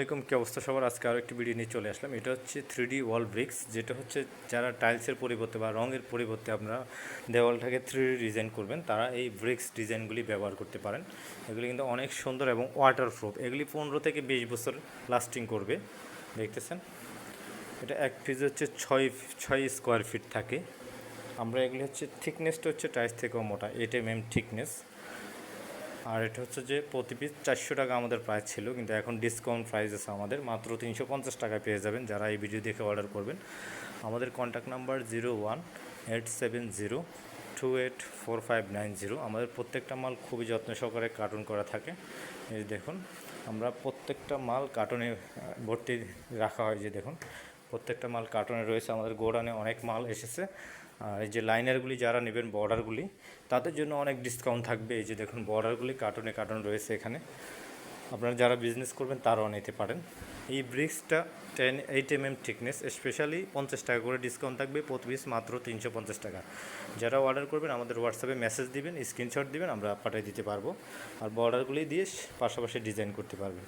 আসসালামাইকুম কি অবস্থা সবার? আজকে আরও একটি ভিডিও নিয়ে চলে আসলাম। এটা হচ্ছে থ্রি ডি ওয়াল ব্রিক্স যেটা হচ্ছে যারা টাইলসের পরিবর্তে বা রঙের পরিবর্তে আপনারা দেওয়ালটাকে থ্রি ডি ডিজাইন করবেন, তারা এই ব্রিক্স ডিজাইনগুলি ব্যবহার করতে পারেন। এগুলি কিন্তু অনেক সুন্দর এবং ওয়াটারপ্রুফ এগুলি পনেরো থেকে বিশ বছর লাস্টিং করবে, দেখতেছেন? এটা এক পিস হচ্ছে ছয় ছয় স্কোয়ার ফিট থাকে। আমরা এগুলি হচ্ছে থিকনেসটা হচ্ছে টাইলস থেকেও মোটা এইট এম এম থিকনেস আর এটা হচ্ছে যে প্রতি পিস চারশো টাকা আমাদের প্রাইস ছিল, কিন্তু এখন ডিসকাউন্ট প্রাইস আছে আমাদের, মাত্র তিনশো পঞ্চাশ টাকায় পেয়ে যাবেন যারা এই ভিডিও দেখে অর্ডার করবেন। আমাদের contact number zero one eight seven zero two eight four five nine zero আমাদের প্রত্যেকটা মাল খুবই যত্ন সহকারে কার্টুন করা থাকে। এই দেখুন, আমরা প্রত্যেকটা মাল কার্টুনে ভর্তি রাখা হয় যে দেখুন। প্রত্যেকটা মাল কার্টনে রয়েছে, আমাদের গোডানে অনেক মাল এসেছে। আর এই যে লাইনারগুলি যারা নেবেন বর্ডারগুলি, তাদের জন্য অনেক ডিসকাউন্ট থাকবে। এই যে দেখুন, বর্ডারগুলি কার্টুনে কার্টন রয়েছে এখানে। আপনারা যারা বিজনেস করবেন, তারাও নিতে পারেন। এই ব্রিক্সটা ten eight M M thickness specially পঞ্চাশ টাকা করে ডিসকাউন্ট থাকবে, প্রতি পিস মাত্র তিনশো পঞ্চাশ টাকা। যারা অর্ডার করবেন, আমাদের হোয়াটসঅ্যাপে মেসেজ দিবেন স্ক্রিনশট দিবেন, আমরা পাঠিয়ে দিতে পারব। আর বর্ডারগুলি দিয়ে পাশাপাশি ডিজাইন করতে পারবেন।